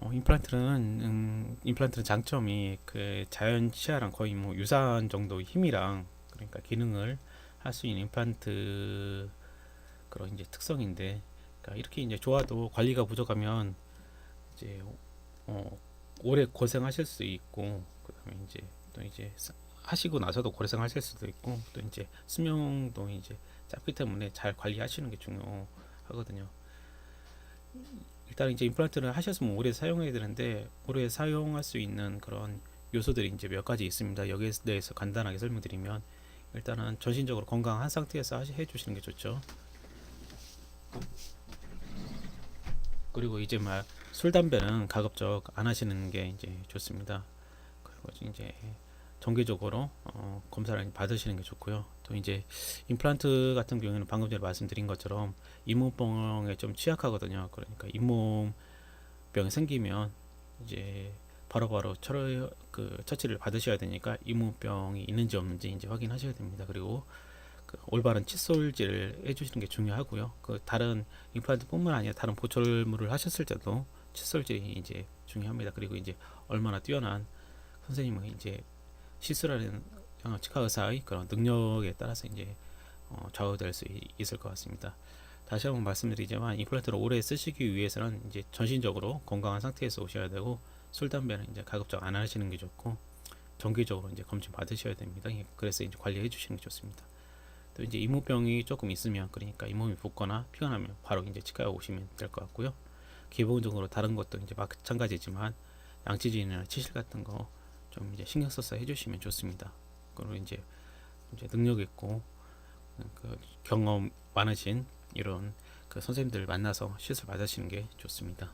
어, 임플란트는 음, 임플란트는 장점이 그 자연 치아랑 거의 뭐 유사한 정도 힘이랑 그러니까 기능을 할 수 있는 임플란트 그런 이제 특성인데 그러니까 이렇게 이제 좋아도 관리가 부족하면 이제 어, 오래 고생하실 수 있고 그다음에 이제 또 이제 사- 하시고 나서도 고생하실 수도 있고 또 이제 수명도 이제 짧기 때문에 잘 관리하시는 게 중요하거든요. 일단 이제 임플란트를 하셨으면 오래 사용해야 되는데 오래 사용할 수 있는 그런 요소들이 이제 몇 가지 있습니다. 여기에 대해서 간단하게 설명드리면 일단은 전신적으로 건강한 상태에서 하시, 해주시는 게 좋죠. 그리고 이제 막 술 담배는 가급적 안 하시는 게 이제 좋습니다. 그리고 이제 정기적으로 어, 검사를 받으시는 게 좋고요. 또 이제 임플란트 같은 경우에는 방금 전에 말씀드린 것처럼 잇몸병에 좀 취약하거든요. 그러니까 잇몸병이 생기면 이제 바로바로 처리 그 처치를 받으셔야 되니까 잇몸병이 있는지 없는지 이제 확인하셔야 됩니다. 그리고 그 올바른 칫솔질을 해주시는 게 중요하고요. 그 다른 임플란트뿐만 아니라 다른 보철물을 하셨을 때도 칫솔질이 이제 중요합니다. 그리고 이제 얼마나 뛰어난 선생님은 이제 시술하는 어, 치과 의사의 그런 능력에 따라서 이제 어, 좌우될 수 이- 있을 것 같습니다. 다시 한번 말씀드리지만 임플란트를 오래 쓰시기 위해서는 이제 전신적으로 건강한 상태에서 오셔야 되고 술 담배는 이제 가급적 안 하시는 게 좋고 정기적으로 이제 검진 받으셔야 됩니다. 예, 그래서 이제 관리해 주시는 게 좋습니다. 또 이제 잇몸병이 조금 있으면 그러니까 잇몸이 붓거나 피가 나면 바로 이제 치과에 오시면 될 것 같고요. 기본적으로 다른 것도 이제 마찬가지지만 양치질이나 치실 같은 거 신경 써서 해주시면 좋습니다. 그리고 이제 이제 능력 있고 그 경험 많으신 이런 그 선생님들 만나서 시술 받으시는 게 좋습니다.